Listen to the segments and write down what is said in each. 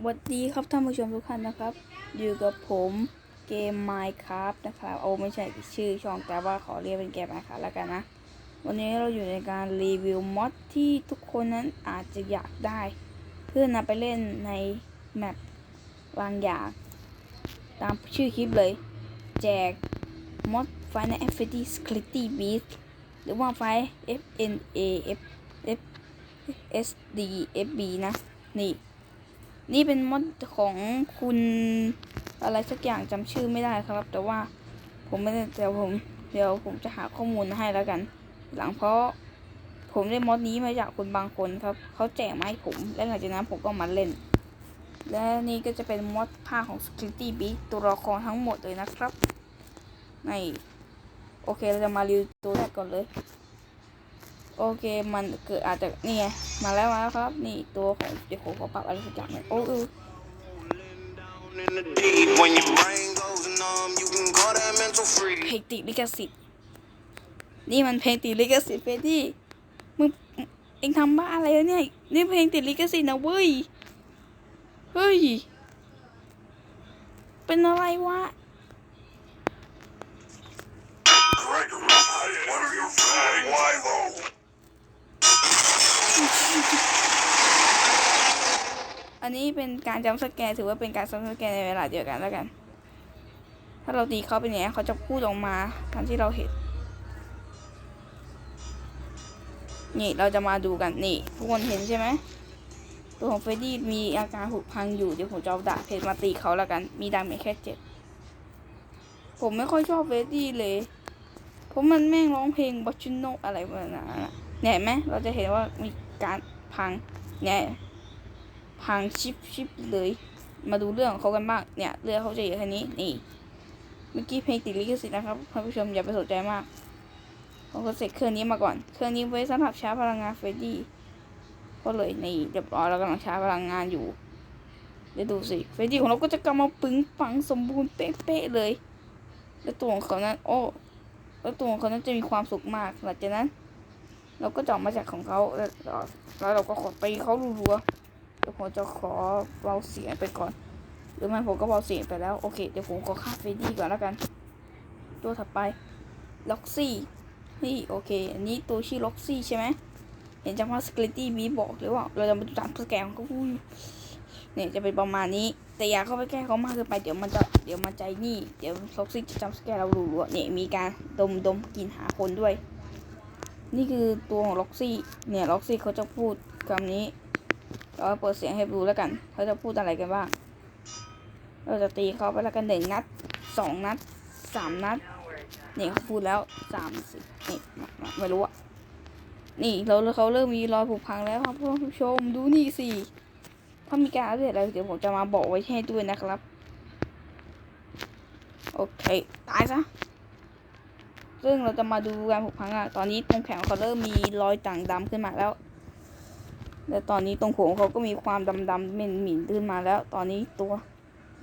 สวัสดีครับท่านผู้ชมทุกท่านนะครับ อยู่กับผมเกม Minecraft นะครับโอ้ไม่ใช่ชื่อช่องแต่ว่าขอเรียกเป็นเกม Minecraft แล้วกันนะ วันนี้เราอยู่ในการรีวิวมอดที่ทุกคนนั้นอาจจะอยากได้ เพื่อนำไปเล่นในแมปบางอย่าง ตามชื่อคลิปเลย แจกมอด Final Fantasy s c r i t t y Beast หรือว่าไฟ F N A F F S D F B นะ นี่ นี่เป็นมอดของคุณอะไรสักอย่างจำชื่อไม่ได้ครับ แต่ว่าผมไม่ได้เดี๋ยวผมเดี๋ยวผมจะหาข้อมูลให้แล้วกัน หลังเพราะผมได้มอดนี้มาจากคุณบางคนครับ เขาแจกมาให้ผม และหลังจากนั้นผมก็มาเล่น และนี่ก็จะเป็นมอดผ้าของ Security b e a t ตัวละครทั้งหมดเลยนะครับในโอเคเราจะมารีวิวตัวแรกก่อนเลย โอเคมันเกิดอาจจะนี่ไงมาแล้วมาแล้วครับ นี่ตัวของเดี๋ยวผมขอปรับอะไรสักอย่างหน่อยโอ้เออ เพลงติดลิขสิทธิ์ นี่มันเพลงติดลิขสิทธิ์เฟดดี้มึงเองทำบ้าอะไรเนี่ย นี่เพลงติดลิขสิทธิ์นะเว้ย เฮ้ย เป็นอะไรวะ อันนี้เป็นการจำสแกนถือว่าเป็นการจำสแกนในเวลาเดียวกันแล้วกัน ถ้าเราตีเขาเป็นอย่างนี้ยเขาจะพูดออกมาตามที่เราเห็น นี่เราจะมาดูกันนี่ทุกคนเห็นใช่ไหมตัวของเฟรดดี้มีอาการผุพังอยู่เดี๋ยวผมจะเอาดาบเพชรมาตีเขาแล้วกัน มีดาเมจแค่เจ็ดผมไม่ค่อยชอบเฟรดดี้เลย เพราะมันแม่งร้องเพลงบัชชิโนอะไรแบบนั้นเนี่ยไหมเราจะเห็นว่ามี การพังเนี่ยพังชิปชิปเลย มาดูเรื่องของเขากันบ้างเนี่ยเรื่องเขาจะอยู่แค่นี้นี่เมื่อกี้เพลงติดลิขสิทธิ์นะครับท่านผู้ชมอย่าไปสนใจมากผมก็เสร็จเครื่องนี้มาก่อน เครื่องนี้ไว้สำหรับชาร์จพลังงานเฟรดดี้ก็เลยนี่เรียบร้อยแล้วกำลังชาร์จพลังงานอยู่เดี๋ยวดูสิเฟรดดี้ของเราก็จะกำมาปึงปังสมบูรณ์เป๊ะๆเลย แล้วตัวของเขานั้น โอ้ แล้วตัวของเขานั้นจะมีความสุขมากหลังจากนั้น เราก็จะออกมาจากของเขาแล้วเราก็ขอไปเขารัวๆเดี๋ยวผมจะขอเบาเสียงไปก่อน หรือไม่ผมก็เบาเสียงไปแล้วโอเคเดี๋ยวผมขอฆ่าเฟรดดี้ก่อนแล้วกัน ตัวถัดไปล็อกซี่นี่โอเค อันนี้ตัวชื่อล็อกซี่ใช่ไหมเห็นจากภาสกลิตี้มีบอกเลยว่าเราจะมาดูตามสแกนของเขาอุ้ยเนี่ยจะเป็นประมาณนี้ แต่อย่าเข้าไปแกล้เขามากเกินไปเดี๋ยวมันจะเดี๋ยวมันใจนี่ เดี๋ยวล็อกซี่จะจำสแกนเรารัวๆเนี่ยมีการดมดมกินหาคนด้วย นี่คือตัวของล็อกซี่เนี่ยล็อกซี่เขาจะพูดคำนี้เราเปิดเสียงให้ดูแล้วกัน เขาจะพูดอะไรกันบ้าง เราจะตีเขาไปแล้วกันหนึ่งนัดสองนัดสามนัดนี่เขาพูดแล้วสามสิบนี่ไม่รู้อะนี่เราเขาเริ่มมีรอยผุพังแล้วครับท่านผู้ชมดูนี่สิถ้ามีการอัปเดตอะไรเดี๋ยวผมจะมาบอกไว้ให้ด้วยนะครับ โอเค ตายซะ ซึ่งเราจะมาดูการผุพังอะตอนนี้ตรงแขนเขาเริ่มมีรอยต่างดำขึ้นมาแล้วและตอนนี้ตรงหัวเขาก็มีความดำดำๆเหม็นหมิ่นขึ้นมาแล้ว ตอนนี้ตัว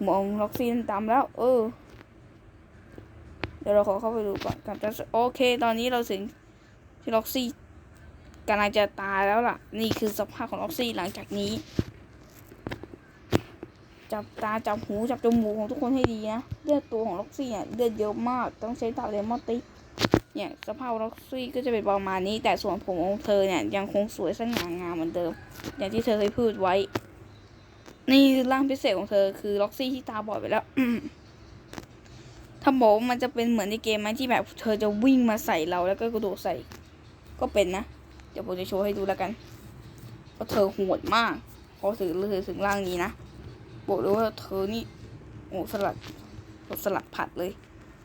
หมองล็อกซีนดำแล้ว เออ เดี๋ยวเราขอเข้าไปดูก่อนกับจะโอเค ตอนนี้เราถึงที่ล็อกซี่กำลังจะตายแล้วล่ะ นี่คือสภาพของล็อกซี่หลังจากนี้ จับตาจับหูจับจมูกของทุกคนให้ดีนะเลือดตัวของล็อกซี่เนี่ยเลือดเยอะมากต้องใช้ดาเลมอนติเนี่ยสภาพล็อกซี่ก็จะเป็นประมาณนี้ แต่ส่วนผมของเธอเนี่ยยังคงสวยสง่างามเหมือนเดิม อย่างที่เธอเคยพูดไว้นี่ร่างพิเศษของเธอคือล็อกซี่ที่ตาบอดไปแล้วถ้าบอกว่ามันจะเป็นเหมือนในเกมไหมที่แบบเธอจะวิ่งมาใส่เราแล้วก็กระโดดใส่ ก็เป็นนะ เดี๋ยวผมจะโชว์ให้ดูแล้วกันเพราะเธอโหดมากพอถึงเลยถึงร่างนี้นะ บอกเลยว่าเธอนี่โอ้สลัดสลัดผัดเลย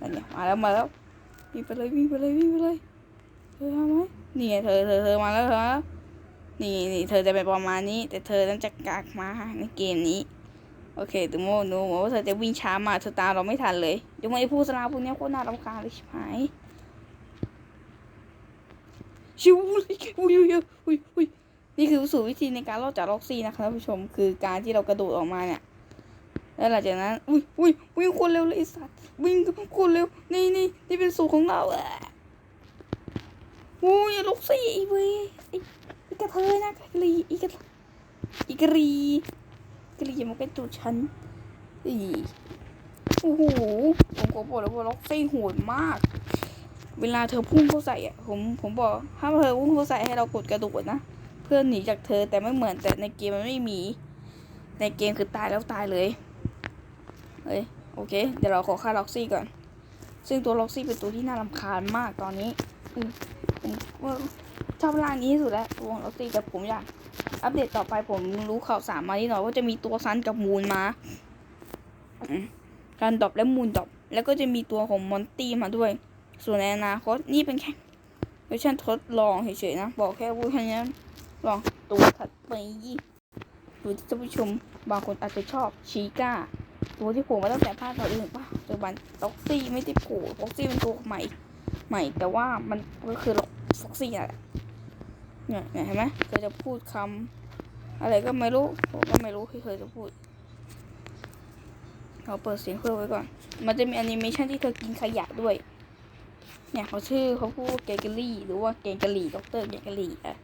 นั่นเนี่ยมาแล้วมาแล้ววิ่งไปเลยวิ่งไปเลยวิ่งไปเลยเธอทำไหมนี่ไงเธอเธอเธอมาแล้วเธอแล้วนี่นี่เธอจะเป็นประมาณนี้ แต่เธอต้องจะกากมาในเกมนี้โอเคดูโมดูโมว่าเธอจะวิ่งช้ามาเธอตามเราไม่ทันเลยเดี๋ยวไอ้ผู้สลาพวกเนี้ยโคตรน่ารำคาญเลยใชิบหายชิวอุ้ยอุ้ยอุ้ยอุ้ยอุ้ยนี่คือสูตรวิธีในการรอดจากล็อกซี่นะคะท่านผู้ชม คือการที่เรากระโดดออกมาเนี่ย แล้วหลังจากนั้นอุ้ยอุ้ยวิ่งคนเร็วเลยไอ้สัตว์วิ่งคนเร็วนี่นี่นี่เป็นสูตรของเราอะอุ้ยล็อกซี่เว้ยอ้ไอ้กระเทยนะกะลีอ้กระอีกระรีกรีมันเป็นตัวฉันอีโอ้โหผมขอบอกเลยว่าล็อกซี่โหดมาก เวลาเธอพุ่งเข้าใส่อะผมผมบอกถ้าเธอพุ่งเข้าใส่ให้เรากดกระโดดนะเพื่อหนีจากเธอแต่ไม่เหมือนแต่ในเกมมันไม่มี ในเกมคือตายแล้วตายเลย เฮ้ยโอเค เดี๋ยวเราขอค่าล็อกซี่ก่อน ซึ่งตัวล็อกซี่เป็นตัวที่น่ารำคาญมากตอนนี้ผมว่าชอบร่านี้สุดแล้วตัวงล็อกซี่แต่ผมอยากอัปเดตต่อไปผมรู้ข่าวสารมานิดหน่อยว่าจะมีตัวซันกับมูนมาการดรอปและมูนดรอปแล้วก็จะมีตัวของมอนตี้มาด้วย ส่วนในอนาคตนี่เป็นแค่เวอร์ชันทดลองเฉยๆนะ บอกแค่ว่าแค่นี้ลองตัวถัดไปดูที่ท่านผู้ชมบางคนอาจจะชอบชีก้า ตัวที่ผล่มาตั้งแต่ภาคต่ออื่นป่ะปัจจุบันล็อกซี่ไม่ได้ผล่ล็อกซี่เป็นตัวใหม่ ใหม่ แต่ว่ามันก็คือล็อกซี่อะเนี่ยเนี่ยเห็นไหมเธอจะพูดคำอะไรก็ไม่รู้ผมก็ไม่รู้ที่เธอจะพูดเราเปิดเสียงเพิ่มไว้ก่อน มันจะมีแอนิเมชันที่เธอกินขยะด้วย เนี่ยเขาชื่อเขาพูดว่าเกเกอรี่ หรือว่าเกงกะหรี่ด็อกเตอร์เกงกะหรี่อะ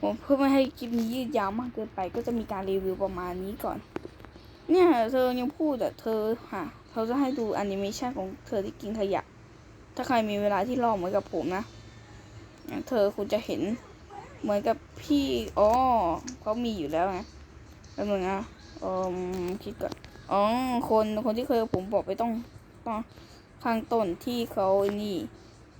ผมเพื่อไม่ให้คลิปนี้ยืดยาวมากเกินไป ก็จะมีการรีวิวประมาณนี้ก่อน เนี่ยเธอยังพูดอะเธอฮะเขาจะให้ดูแอนิเมชันของเธอที่กินขยะ ถ้าใครมีเวลาที่รอเหมือนกับผมนะเธอคุณจะเห็นเหมือนกับพี่อ๋อเขามีอยู่แล้วไงแล้วมึงอะเออคิดก่อนอ๋อคนคนที่เคยผมบอกไปต้องต้องข้างต้นที่เขาไอ้นี่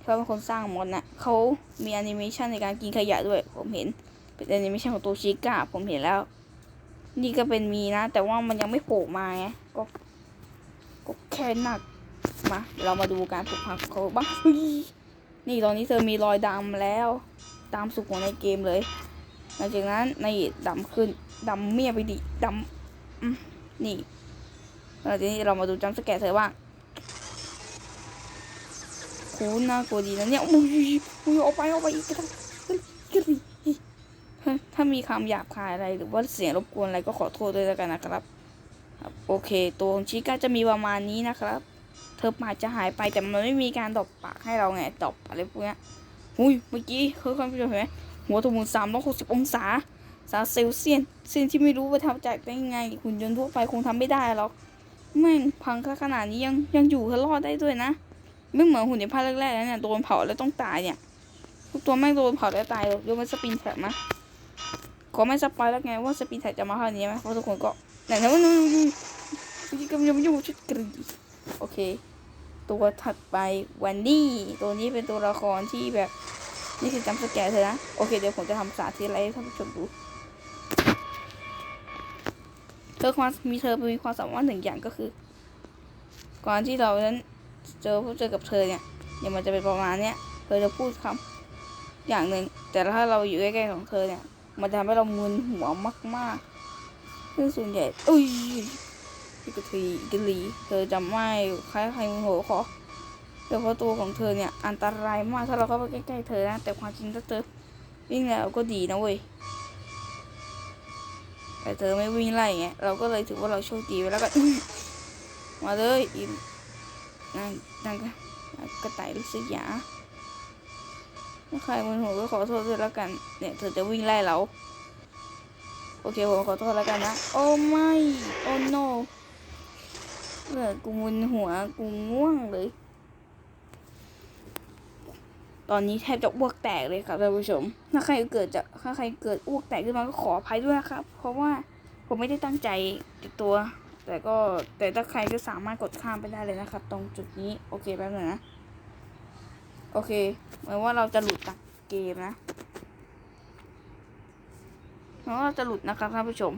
เขาเป็นคนสร้างมอนนะเขามีแอนิเมชันในการกินขยะด้วย ผมเห็นเป็นแอนิเมชันของตัวชิก้าผมเห็นแล้ว นี่ก็เป็นมีนะ แต่ว่ามันยังไม่โผล่มาไงก็ก็แค่หนักมาเรามาดูการถูกพังของเขาบ้างนี่ตอนนี้เธอมีรอยดำแล้ว ตามสุขของในเกมเลย หลังจากนั้นในดำขึ้นดำเมียไปดิดำนี่หลังจากนี้เรามาดูจัมป์สแกร์เธอบ้างคูน่ากลัวดีนะเนี่ยอุ้ยอุ้ยเอาไปเอาไปอีกกระทั่งเฮ้ยกระดิ่ง ถ้ามีคำหยาบคายอะไรหรือว่าเสียงรบกวนอะไรก็ขอโทษด้วยแล้วกันนะครับโอเค ตัวของชิก้าจะมีประมาณนี้นะครับ เธอปากจะหายไปแต่มันไม่มีการดอบปากให้เราไงดอบอะไรพวกนี้ยหุยเมื่อกี้เคยคุณผู้ชมเห็นไหมหัวถูกหมุนสามร้อยหกสิบองศาสาเซลเซียนซึ่งที่ไม่รู้ว่าทำจากได้ยังไงหุ่นยนต์ทั่วไปคงทำไม่ได้หรอกแม่งพังขนาดนี้ยังยังอยู่รอดได้ด้วยนะ ไม่เหมือนหุ่นในภาคแรกๆแล้วเนี่ยโดนเผาแล้วต้องตายเนี่ยทุกตัวแม่งโดนเผาแล้วตายยกเว้นสปินแท็บนะ ขอไม่สปอยแล้วไงว่าสปีดแท็กจะมาเท่านี้ไหมเพราะทุกคนก็ไหนนะว่านู่นนู่นนี่กำลังยังไม่ยู่ชุดกรีโอเค ตัวถัดไปวันดี้ตัวนี้เป็นตัวละครที่แบบนี่คือจำสแกร์เธอนะโอเคเดี๋ยวผมจะทำสาธิตอะไรให้ท่านผู้ชมดูเธอความมีเธอมีความสามารถหนึ่งอย่างก็คือ ก่อนที่เรานั้นเจอพบเจอกับเธอเนี่ยเนี่ยวมันจะเป็นประมาณเนี้ยเธอจะพูดคำอย่างหนึ่งแต่ถ้าเราอยู่ใกล้ๆของเธอเนี่ย มันจะทำให้เรามึนหัวมากๆซึ่งส่วนใหญ่อุ้ยพิกทีกิลีเธอจะไม่คล้ายใครมึนหัวขอแต่เพราะตัวของเธอเนี่ยอันตรายมากถ้าเราเข้าไปใกล้ๆเธอนะแต่ความจริงถ้าเธอวิ่งแล้วก็ดีนะเว้ยแต่เธอไม่วิ่งไล่ไงเราก็เลยถือว่าเราโชคดีไปแล้วก็มาเลยอีนั่นนั่นก็กระต่ายลูกเสือยา ถ้าใครมึนหัวก็ขอโทษด้วยแล้วกัน เนี่ยเธอจะวิ่งไล่เรา โอเคผมขอโทษแล้วกันนะ โอ้ไม่ โอ้ no เออกูมึนหัวกูง่วงเลย ตอนนี้แทบจะอ้วกแตกเลยครับท่านผู้ชม ถ้าใครเกิดจะถ้าใครเกิดอ้วกแตกขึ้นมาก็ขออภัยด้วยนะครับ เพราะว่าผมไม่ได้ตั้งใจติดตัว แต่ก็แต่ถ้าใครก็สามารถกดข้ามไปได้เลยนะครับ ตรงจุดนี้ โอเคแป๊บนึงนะ โอเคเหมือนว่าเราจะหลุดจากเกมนะเหมือนว่าเราจะหลุดนะครับท่านผู้ชม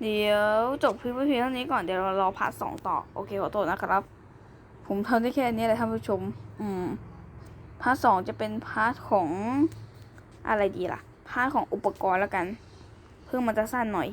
เดี๋ยวจบคลิปเพียงเท่านี้ก่อนเดี๋ยวเรารอพาร์ทสองต่อโอเคขอโทษนะครับ ผมทำได้แค่นี้เลยท่านผู้ชม อืมพาร์ทสองจะเป็นพาร์ทของอะไรดีล่ะ พาร์ทของอุปกรณ์แล้วกัน เพื่อมันจะสั้นหน่อย